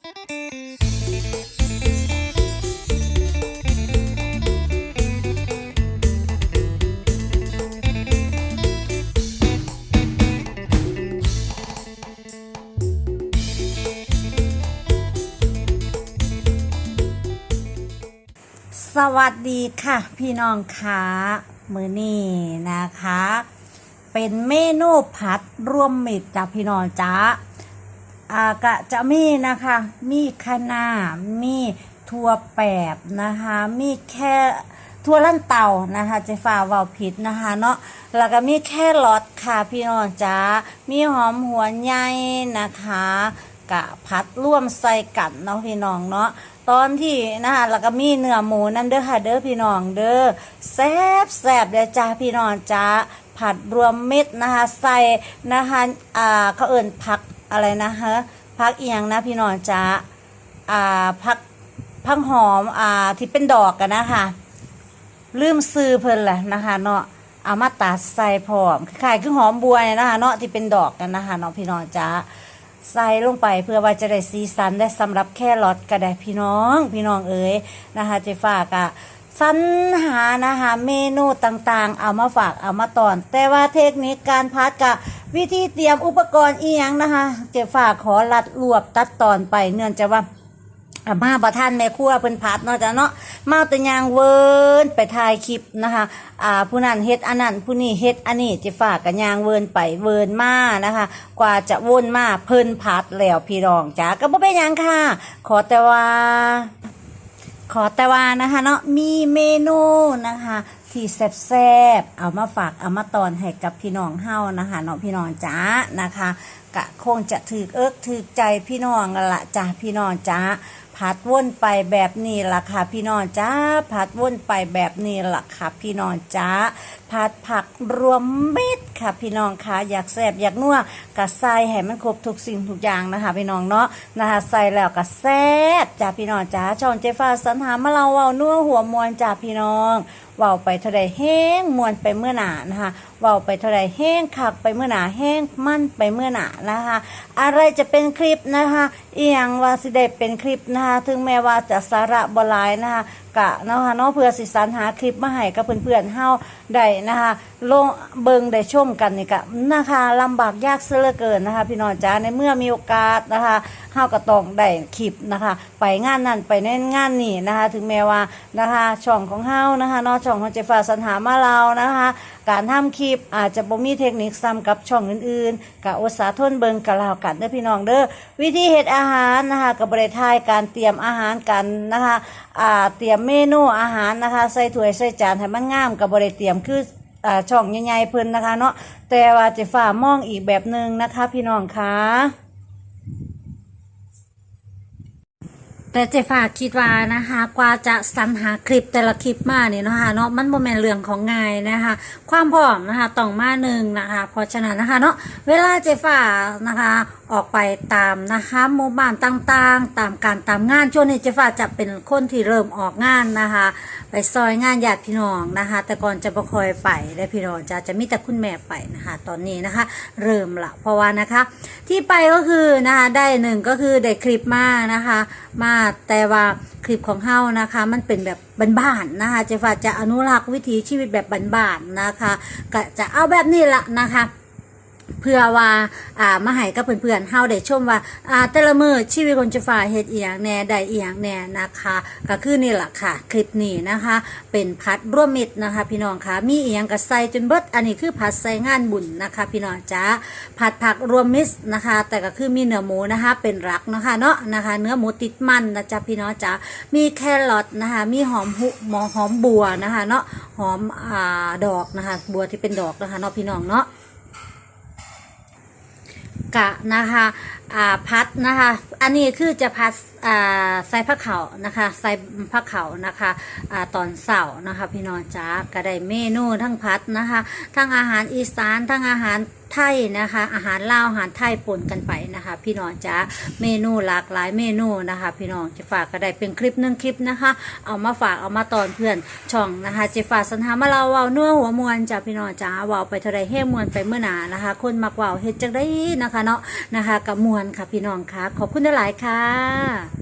สวัสดีค่ะ พี่น้องคะมือนี่นะคะ เป็นเมนูผัดรวมมิตรจ้ะพี่น้องจ้า อ่ากะจะมีนะคะ มีคะนามีถั่วแปบนะคะ มีแค่ถั่วลั่นเต่านะคะเจฟ้าวาผิดนะคะเนาะแล้วก็มีแค่รอทค่ะพี่น้องจ้ามีหอมหัวใหญ่นะคะกะพัดร่วมใส่กันเนาะพี่น้องเนาะตอนที่นะคะแล้วก็มีเนื้อหมูน้ำเด้อค่ะเด้อพี่น้องเด้อแซ่บแซ่บเลยจ้าพี่น้องจ้าผัดรวมเม็ดนะคะใส่นะคะอ่าเขาเอิ่นผัก อะไรนะคะผักเอียงนะพี่น้องจ้าอ่าผักผักหอมอ่าที่เป็นดอกกันนะคะลืมซื้อเพิ่นแหละนะคะเนาะเอามาตัดใส่พร้อมคล้ายคือหอมบัวเนี่ยนะคะเนาะที่เป็นดอกกันนะคะเนาะพี่น้องจ้าใส่ลงไปเพื่อว่าจะได้สีสันได้สำหรับแค่รอทก็ได้พี่น้องพี่น้องเอ๋ยนะคะเจฝากอะสรรหานะคะเมนูต่างๆ เอามาฝากเอามาตอน แต่ว่าเทคนิคการพัดกับ วิธีเตรียมอุปกรณ์อีหยังนะคะ เจฝากขอรัดรวบตัดตอนไปเนื่องจากว่ามาประท่านแม่ครัวเพิ่นพัดเนาะจ้ะเนาะมาแต่ยางเวินไปถ่ายคลิปนะคะอ่าผู้นั้นเฮ็ดอันนั้นผู้นี้เฮ็ดอันนี้จะฝากกันยางเวินไปเวินมานะคะ กว่าจะวนมาเพิ่นพัดแล้วพี่รองจ้าก็บ่เป็นหยังค่ะ ขอแต่ว่า ขอแต่ว่านะคะเนาะมีเมนูนะคะ ที่แซ่บๆ เอามาฝากเอามาตอนให้กับพี่น้องเฮานะคะเนาะพี่น้องจ้านะคะกะคงจะถือเอิกถือใจพี่น้องกันละจ้าพี่น้องจ้าผัดวนไปแบบนี้ล่ะค่ะพี่น้องจ้าผัดวนไปแบบนี้ล่ะค่ะพี่น้องจ้าผัดผักรวมเม็ดค่ะพี่น้องค่ะอยากแซ่บอยากนัวกะใส่ให้มันครบทุกสิ่งทุกอย่างนะคะพี่น้องเนาะนะคะใส่แล้วก็แซ่บจ้าพี่น้องจ้าช่องเจฟ้าสันหามาเราเว้านัวหัวมวนจ้าพี่น้อง เว้าไปเท่าใดแห้งมวนไปเมื่อหนานะคะเว้าไปเท่าใดแห้งคักไปเมื่อหนาแห้งมั่นไปเมื่อหนานะคะ อะไรจะเป็นคลิปนะคะอีหยังว่าสิได้เป็นคลิปนะคะถึงแม้ว่าจะสาระบลายนะคะกะเนาะคะเนาะเพื่อสิสรรหาคลิปมาให้กับเพื่อนๆเฮาได้นะคะลงเบิงได้ชมกันนี่กะนะคะลำบากยากเสือเกินนะคะ พี่น้องจ้าในเมื่อมีโอกาสนะคะเฮาก็ต้องได้คลิปนะคะ ไปงานนั้นไปในงานนี้นะคะ ถึงแม้ว่านะคะช่องของเฮานะคะเนาะช่องของเจฟ้าสัญหามาเรานะคะการทำคลิปอาจจะบ่มีเทคนิคซ้ำกับช่องอื่นๆกะอุตสาห์ทนเบิงกะลาวกันเด้อพี่น้องเด้อวิธีเฮ็ดอาหารนะคะกับบริทายการเตรียมอาหารกันนะคะอ่าเตรียมเมนูอาหารนะคะใส่ถ้วยใส่จานให้มันงามกับบริเตรียมคืออ่าช่องใหญ่ๆเพิ่นนะคะเนาะแต่ว่าเจะฝ่ามองอีกแบบหนึ่งนะคะ พี่น้องคะ แต่เจฝาคิดว่านะคะกว่าจะสรรหาคลิปแต่ละคลิปมาเนี่ยนะคะเนาะมันโมเมนเรื่องของงายนะคะ ความพร้อมนะคะต้องมาหนึ่งนะคะเพราะฉะนั้นนะคะเนาะเวลาเจฝานะคะออกไปตามนะคะหมู่บ้านต่างๆ ตามการตามงานช่วงนี้เจฝาจะเป็นคนที่เริ่มออกงานนะคะ ไปซอยงานญาติพี่น้องนะคะ แต่ก่อนจะประคอยไปและพี่น้องจะจะมีแต่คุณแม่ไปนะคะ ตอนนี้นะคะ เริ่มละเพราะว่านะคะ ที่ไปก็คือนะคะได้หนึ่งก็คือได้คลิปมานะคะมาแต่ว่าคลิปของเฮานะคะ มันเป็นแบบบ้านๆนะคะเจฟ้าจะอนุรักษ์วิถีชีวิตแบบบ้านๆนะคะก็จะเอาแบบนี้ละนะคะ เพื่อว่าอ่ามาให้กับเพื่อนๆเฮาได้ชมว่าอ่าแต่ละมือชีวิตคนจะฝ่าเฮ็ดอีหยังแหน่ได้อีหยังแหน่นะคะ ก็คือนี่แหละค่ะ คลิปนี้นะคะ เป็นพัดร่วมมิตรนะคะ พี่น้องคะมีอีหยังก็ใส่จนเบิดอันนี้คือผัดใส่งานบุญนะคะ พี่น้องจ้าผัดผักรวมมิตรนะคะ แต่ก็คือมีเนื้อหมูนะคะ เป็นรักนะคะเนาะนะคะ เนื้อหมูติดมันนะจ๊ะพี่น้องจ้ามีแครอทนะคะ มีหอมหุหมอหอมบัวนะคะ เนาะหอมอ่าดอกนะคะ บัวที่เป็นดอกนะคะเนาะพี่น้องเนาะ กะนะคะ อ่าพัดนะคะ อันนี้คือจะพัดอ่าใส่ผ้าเขานะคะใส่ผ้าเขานะคะอ่าตอนเสาร์นะคะ พี่น้องจ้าก็ได้เมนูทั้งพัดนะคะ ทั้งอาหารอีสานทั้งอาหารไทยนะคะ อาหารลาวอาหารไทยปนกันไปนะคะ พี่น้องจ้าเมนูหลากหลายเมนูนะคะ พี่น้องจะฝากก็ได้เป็นคลิปหนึ่งคลิปนะคะ เอามาฝากเอามาตอนเพื่อนช่องนะคะเจฝากสันหามาเราเว้าเนื้อหัวมวนจ้าพี่น้องจ้าเว้าไปเท่าไรเฮ้มวนไปเมื่อหนานะคะ คนมักเว้าเฮ็ดจังได้นะคะเนาะนะคะกับมวนวนค่ะพี่น้องค่ะ ขอบคุณหลายค่ะ